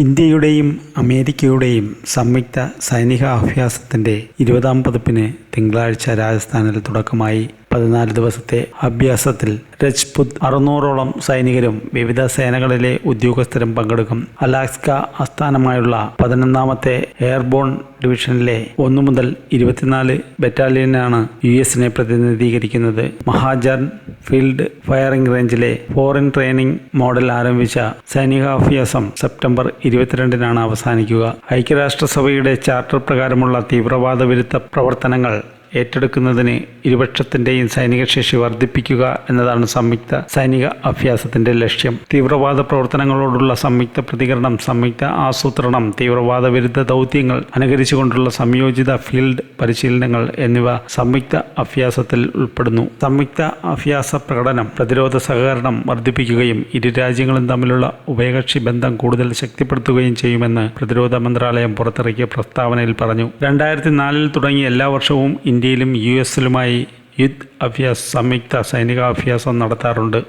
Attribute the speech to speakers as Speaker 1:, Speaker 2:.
Speaker 1: ഇന്ത്യയുടെയും അമേരിക്കയുടെയും സംയുക്ത സൈനിക അഭ്യാസത്തിന്റെ ഇരുപതാം പതിപ്പിന് തിങ്കളാഴ്ച രാജസ്ഥാനിൽ തുടക്കമായി. പതിനാല് ദിവസത്തെ അഭ്യാസത്തിൽ രജ്പുത് അറുന്നൂറോളം സൈനികരും വിവിധ സേനകളിലെ ഉദ്യോഗസ്ഥരും പങ്കെടുക്കും. അലാസ്ക ആസ്ഥാനമായുള്ള പതിനൊന്നാമത്തെ എയർബോൺ ഡിവിഷനിലെ ഒന്നു മുതൽ ഇരുപത്തിനാല് ബറ്റാലിയനാണ് യു എസിനെ പ്രതിനിധീകരിക്കുന്നത്. മഹാജൻ ഫീൽഡ് ഫയറിംഗ് റേഞ്ചിലെ ഫോറിൻ ട്രെയിനിംഗ് മോഡൽ ആരംഭിച്ച സൈനികാഭ്യാസം സെപ്റ്റംബർ ഇരുപത്തിരണ്ടിനാണ് അവസാനിക്കുക. ഐക്യരാഷ്ട്രസഭയുടെ ചാർട്ടർ പ്രകാരമുള്ള തീവ്രവാദ വിരുദ്ധ പ്രവർത്തനങ്ങൾ ഏറ്റെടുക്കുന്നതിന് ഇരുപക്ഷത്തിന്റെയും സൈനിക ശേഷി വർദ്ധിപ്പിക്കുക എന്നതാണ് സംയുക്ത സൈനിക അഭ്യാസത്തിന്റെ ലക്ഷ്യം. തീവ്രവാദ പ്രവർത്തനങ്ങളോടുള്ള സംയുക്ത പ്രതികരണം സംയുക്ത ആസൂത്രണം തീവ്രവാദ വിരുദ്ധ ദൗത്യങ്ങൾ അനുകരിച്ചുകൊണ്ടുള്ള സംയോജിത ഫീൽഡ് പരിശീലനങ്ങൾ എന്നിവ സംയുക്ത അഭ്യാസത്തിൽ ഉൾപ്പെടുന്നു. സംയുക്ത അഭ്യാസ പ്രകടനം പ്രതിരോധ സഹകരണം വർദ്ധിപ്പിക്കുകയും ഇരു രാജ്യങ്ങളും തമ്മിലുള്ള ഉഭയകക്ഷി ബന്ധം കൂടുതൽ ശക്തിപ്പെടുത്തുകയും ചെയ്യുമെന്ന് പ്രതിരോധ മന്ത്രാലയം പുറത്തിറക്കിയ പ്രസ്താവനയിൽ പറഞ്ഞു. രണ്ടായിരത്തി നാലിൽ തുടങ്ങി എല്ലാ വർഷവും ഇന്ത്യയിലും യു എസിലുമായി യുദ്ധ് അഭ്യാസ് സംയുക്ത സൈനികാഭ്യാസം നടത്താറുണ്ട്.